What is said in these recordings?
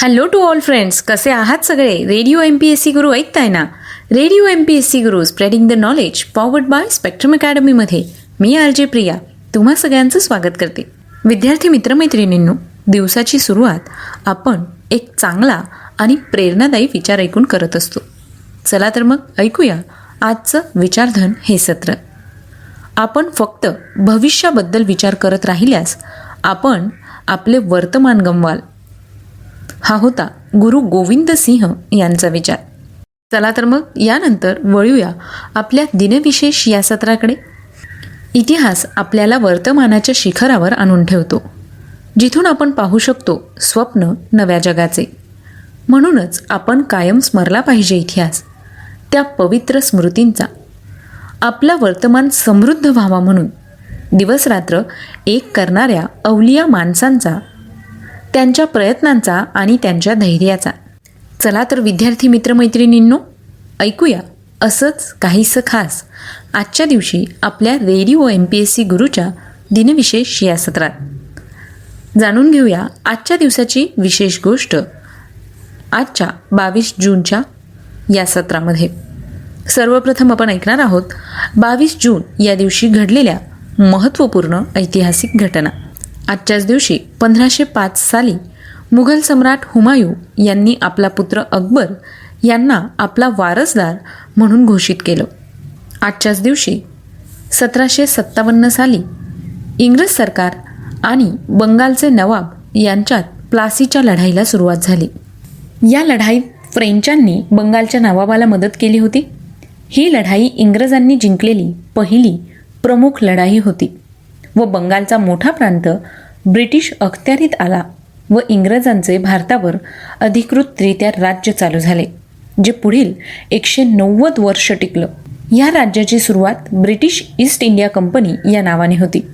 Hello to all friends कसे आहात सगळे? Radio M P S C Guru ऐकताय ना? Radio M P S C Guru spreading the knowledge powered by Spectrum अकॅडमीमध्ये मी R J Priya. तुम्हा सगळ्यांचं स्वागत करते. विद्यार्थी मित्रमैत्रिणींनो दिवसाची सुरुवात आपण एक चांगला आणि प्रेरणादायी विचार ऐकून करत असतो. चला तर मग ऐकूया आजचं विचारधन हे सत्र. आपण फक्त भविष्याबद्दल विचार करत राहिल्यास आपण आपले वर्तमान गमवाल. हा होता गुरु गोविंद सिंह यांचा विचार. चला तर मग यानंतर वळूया आपल्या दिनविशेष या सत्राकडे. इतिहास आपल्याला वर्तमानाच्या शिखरावर आणून ठेवतो. जिथून आपण पाहू शकतो स्वप्न नव्या जगाचे. म्हणूनच आपण कायम स्मरला पाहिजे इतिहास. त्या पवित्र स्मृतींचा. आपला वर्तमान समृद्ध व्हावा म्हणून. दिवसरात्र एक करणाऱ्या अवलिया माणसांचा त्यांच्या प्रयत्नांचा आणि त्यांच्या धैर्याचा. चला तर विद्यार्थी मित्रमैत्रिणींनो ऐकूया असंच काहीसं खास. आजच्या दिवशी आपल्या radio M P S C गुरूच्या दिनविशेष या सत्रात. जाणून घेऊया आजच्या दिवसाची विशेष गोष्ट आजच्या बावीस जूनच्या या सत्रामध्ये. सर्वप्रथम आपण ऐकणार आहोत बावीस जून या दिवशी घडलेल्या महत्त्वपूर्ण ऐतिहासिक घटना. आजच्याच दिवशी पंधराशे पाच साली मुघल सम्राट हुमायूं यांनी आपला पुत्र अकबर यांना आपला वारसदार म्हणून घोषित केलं. आजच्याच दिवशी सतराशे सत्तावन्न साली इंग्रज सरकार आणि बंगालचे नवाब यांच्यात प्लासीच्या लढाईला सुरुवात झाली. या लढाईत फ्रेंचांनी बंगालच्या नवाबाला मदत केली होती. ही लढाई इंग्रजांनी जिंकलेली पहिली प्रमुख लढाई होती. व बंगालचा मोठा प्रांत ब्रिटिश अखत्यारीत आला व इंग्रजांचे भारतावर अधिकृतरित्या राज्य चालू झाले जे पुढील एकशे नव्वद वर्ष टिकलं. या राज्याची सुरुवात ब्रिटिश ईस्ट इंडिया कंपनी या नावाने होती.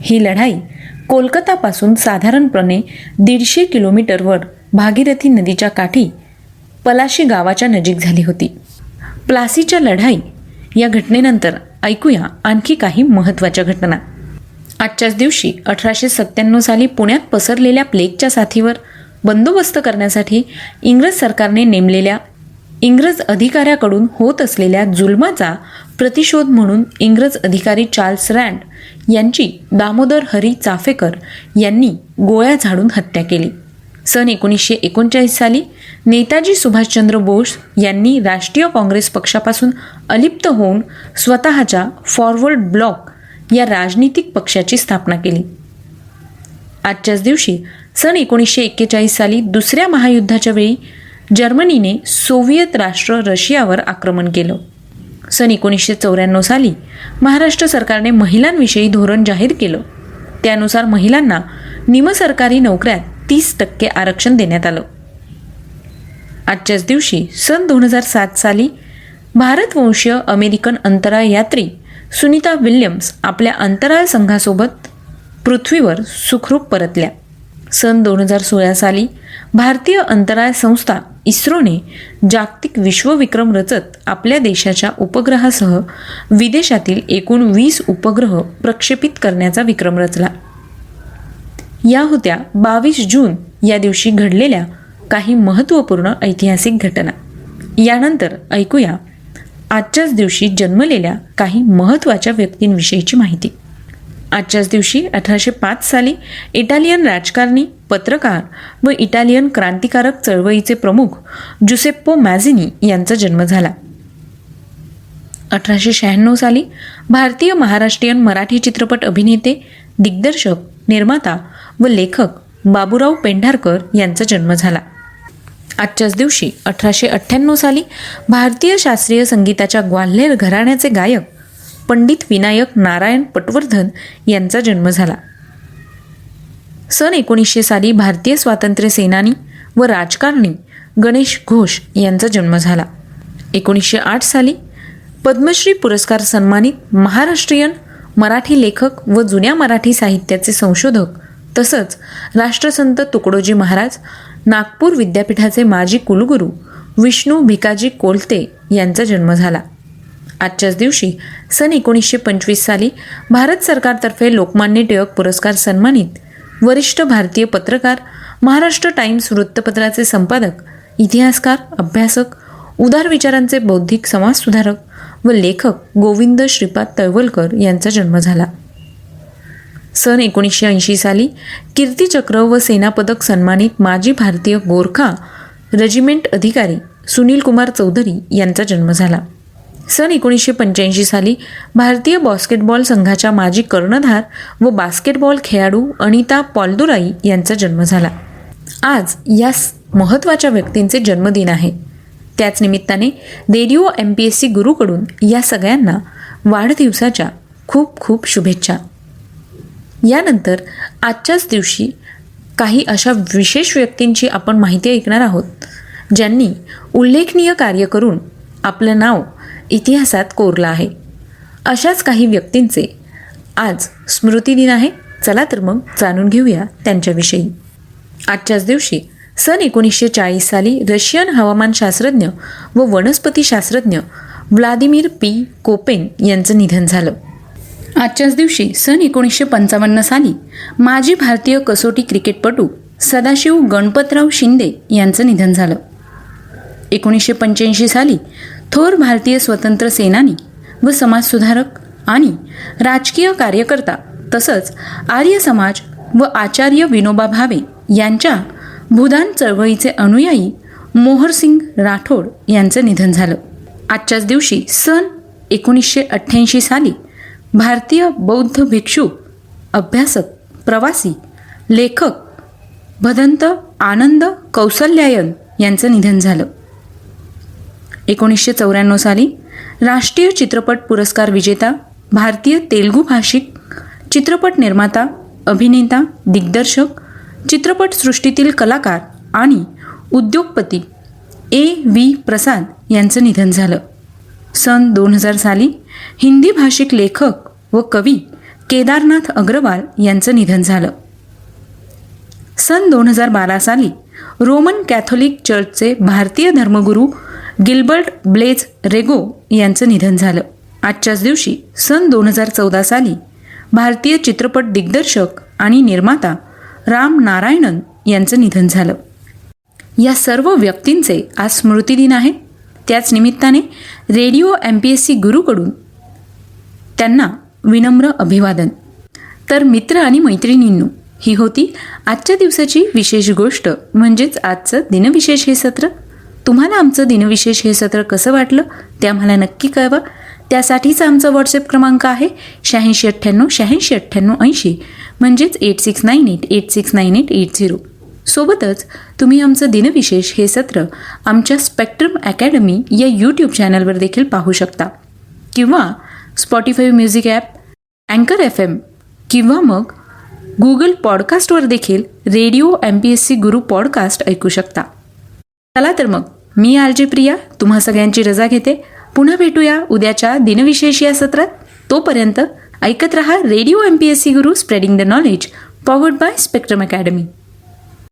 ही लढाई कोलकातापासून साधारणपणे दीडशे किलोमीटरवर भागीरथी नदीच्या काठी पलाशी गावाच्या नजीक झाली होती. प्लासीच्या लढाई या घटनेनंतर ऐकूया आणखी काही महत्त्वाच्या घटना. आजच्याच दिवशी अठराशे सत्त्याण्णव साली पुण्यात पसरलेल्या प्लेगच्या साथीवर बंदोबस्त करण्यासाठी इंग्रज सरकारने नेमलेल्या इंग्रज अधिकाऱ्याकडून होत असलेल्या जुलमाचा प्रतिशोध म्हणून इंग्रज अधिकारी चार्ल्स रँड यांची दामोदर हरी चाफेकर यांनी गोळ्या झाडून हत्या केली. सन एकोणीसशे एकोणचाळीस साली नेताजी सुभाषचंद्र बोस यांनी राष्ट्रीय काँग्रेस पक्षापासून अलिप्त होऊन स्वतःच्या फॉरवर्ड ब्लॉक या राजनीतिक पक्षाची स्थापना केली. आजच्याच दिवशी सन एकोणीसशे एक्केचाळीस साली दुसऱ्या महायुद्धाच्या वेळी जर्मनीने सोव्हिएत राष्ट्र रशियावर आक्रमण केलं. सन एकोणीसशे चौऱ्याण्णव साली महाराष्ट्र सरकारने महिलांविषयी धोरण जाहीर केलं. त्यानुसार महिलांना निमसरकारी नोकऱ्यात तीस टक्के आरक्षण देण्यात आलं. आजच्याच दिवशी सन दोन हजार सात साली भारतवंशीय अमेरिकन अंतराळ यात्री सुनीता विल्यम्स आपल्या अंतराळ संघासोबत पृथ्वीवर सुखरूप परतल्या. सन दोन हजार सोळा साली भारतीय अंतराळ संस्था इस्रोने जागतिक विश्वविक्रम रचत आपल्या देशाच्या उपग्रहासह विदेशातील एकूण वीस उपग्रह प्रक्षेपित करण्याचा विक्रम रचला. या होत्या बावीस जून या दिवशी घडलेल्या काही महत्त्वपूर्ण ऐतिहासिक घटना. यानंतर ऐकूया आजच्याच दिवशी जन्मलेल्या काही महत्त्वाच्या व्यक्तींविषयीची माहिती. आजच्याच दिवशी अठराशे पाच साली इटालियन राजकारणी पत्रकार व इटालियन क्रांतिकारक चळवळीचे प्रमुख जुसेप्पो मॅझिनी यांचा जन्म झाला. अठराशे शहाण्णव साली भारतीय महाराष्ट्रीयन मराठी चित्रपट अभिनेते दिग्दर्शक निर्माता व लेखक बाबूराव पेंढारकर यांचा जन्म झाला. आजच्याच दिवशी अठराशे अठ्ठ्याण्णव साली भारतीय शास्त्रीय संगीताच्या ग्वाल्हेर घराण्याचे गायक पंडित विनायक नारायण पटवर्धन यांचा जन्म झाला. सन एकोणीसशे साली भारतीय स्वातंत्र्य सेनानी व राजकारणी गणेश घोष यांचा जन्म झाला. एकोणीसशे आठ साली पद्मश्री पुरस्कार सन्मानित महाराष्ट्रीयन मराठी लेखक व जुन्या मराठी साहित्याचे संशोधक तसंच राष्ट्रसंत तुकडोजी महाराज नागपूर विद्यापीठाचे माजी कुलगुरू विष्णू भिकाजी कोलते यांचा जन्म झाला. आजच्याच दिवशी सन एकोणीसशे पंचवीस साली भारत सरकारतर्फे लोकमान्य टिळक पुरस्कार सन्मानित वरिष्ठ भारतीय पत्रकार महाराष्ट्र टाइम्स वृत्तपत्राचे संपादक इतिहासकार अभ्यासक उदार विचारांचे बौद्धिक समाजसुधारक व लेखक गोविंद श्रीपाद तळवलकर यांचा जन्म झाला. सन एकोणीसशे ऐंशी साली कीर्तिचक्र व सेनापदक सन्मानित माजी भारतीय गोरखा रेजिमेंट अधिकारी सुनील कुमार चौधरी यांचा जन्म झाला. सन एकोणीसशे पंच्याऐंशी साली भारतीय बास्केटबॉल संघाच्या माजी कर्णधार व बास्केटबॉल खेळाडू अनिता पॉल्दुराई यांचा जन्म झाला. आज या स- महत्त्वाच्या व्यक्तींचे जन्मदिन आहे. त्याच निमित्ताने radio M P S C गुरुकडून या सगळ्यांना वाढदिवसाच्या खूप खूप शुभेच्छा. यानंतर आजच्याच दिवशी काही अशा विशेष व्यक्तींची आपण माहिती ऐकणार आहोत ज्यांनी उल्लेखनीय कार्य करून आपलं नाव इतिहासात कोरलं आहे. अशाच काही व्यक्तींचे आज स्मृतिदिन आहे. चला तर मग जाणून घेऊया त्यांच्याविषयी. आजच्याच दिवशी सन एकोणीसशे चाळीस साली रशियन हवामानशास्त्रज्ञ व वनस्पतीशास्त्रज्ञ व्लादिमीर पी कोपेन यांचं निधन झालं. आजच्याच दिवशी सन एकोणीसशे पंचावन्न साली माजी भारतीय कसोटी क्रिकेटपटू सदाशिव गणपतराव शिंदे यांचं निधन झालं. एकोणीसशे पंच्याऐंशी साली थोर भारतीय स्वतंत्र सेनानी व समाजसुधारक आणि राजकीय कार्यकर्ता तसंच आर्य समाज व आचार्य विनोबा भावे यांच्या भूदान चळवळीचे अनुयायी मोहरसिंग राठोड यांचं निधन झालं. आजच्याच दिवशी सन एकोणीसशे अठ्ठ्याऐंशी साली भारतीय बौद्ध भिक्षू अभ्यासक प्रवासी लेखक भदंत आनंद कौसल्यायन यांचं निधन झालं. एकोणीसशे चौऱ्याण्णव साली राष्ट्रीय चित्रपट पुरस्कार विजेता भारतीय तेलुगू भाषिक चित्रपट निर्माता अभिनेता दिग्दर्शक चित्रपटसृष्टीतील कलाकार आणि उद्योगपती ए व्ही प्रसाद यांचं निधन झालं. सन दोन हजार साली हिंदी भाषिक लेखक व कवी केदारनाथ अग्रवाल यांचं निधन झालं. सन दोन हजार बारा साली रोमन कॅथोलिक चर्चचे भारतीय धर्मगुरू गिल्बर्ट ब्लेज रेगो यांचं निधन झालं. आजच्याच दिवशी सन दोन हजार चौदा साली भारतीय चित्रपट दिग्दर्शक आणि निर्माता राम नारायणन यांचं निधन झालं. या सर्व व्यक्तींचे आज स्मृतिदिन आहे. त्याच निमित्ताने radio M P S C गुरुकडून त्यांना विनम्र अभिवादन. तर मित्र आणि मैत्रिणींनो ही होती आजच्या दिवसाची विशेष गोष्ट. म्हणजेच आजचं दिनविशेष हे सत्र. तुम्हाला आमचं दिनविशेष हे सत्र कसं वाटलं ते आम्हाला नक्की कळवा. त्यासाठीचा आमचा व्हॉट्सअप क्रमांक आहे शहाऐंशी अठ्ठ्याण्णव शहाऐंशी अठ्ठ्याण्णव ऐंशी. म्हणजेच eight six nine eight eight six nine eight eight zero सोबतच तुम्ही आमचं दिनविशेष हे सत्र आमच्या स्पेक्ट्रम अकॅडमी या यूट्यूब चॅनलवर देखील पाहू शकता. किंवा स्पॉटीफाय म्युझिक ॲप अँकर एफ एम किंवा मग गुगल पॉडकास्टवर देखील radio M P S C Guru podcast ऐकू शकता. चला तर मग मी आर जे प्रिया तुम्हा सगळ्यांची रजा घेते. पुन्हा भेटूया उद्याच्या दिनविशेष या सत्रात. तोपर्यंत ऐकत रहा radio M P S C Guru spreading the knowledge powered by Spectrum academy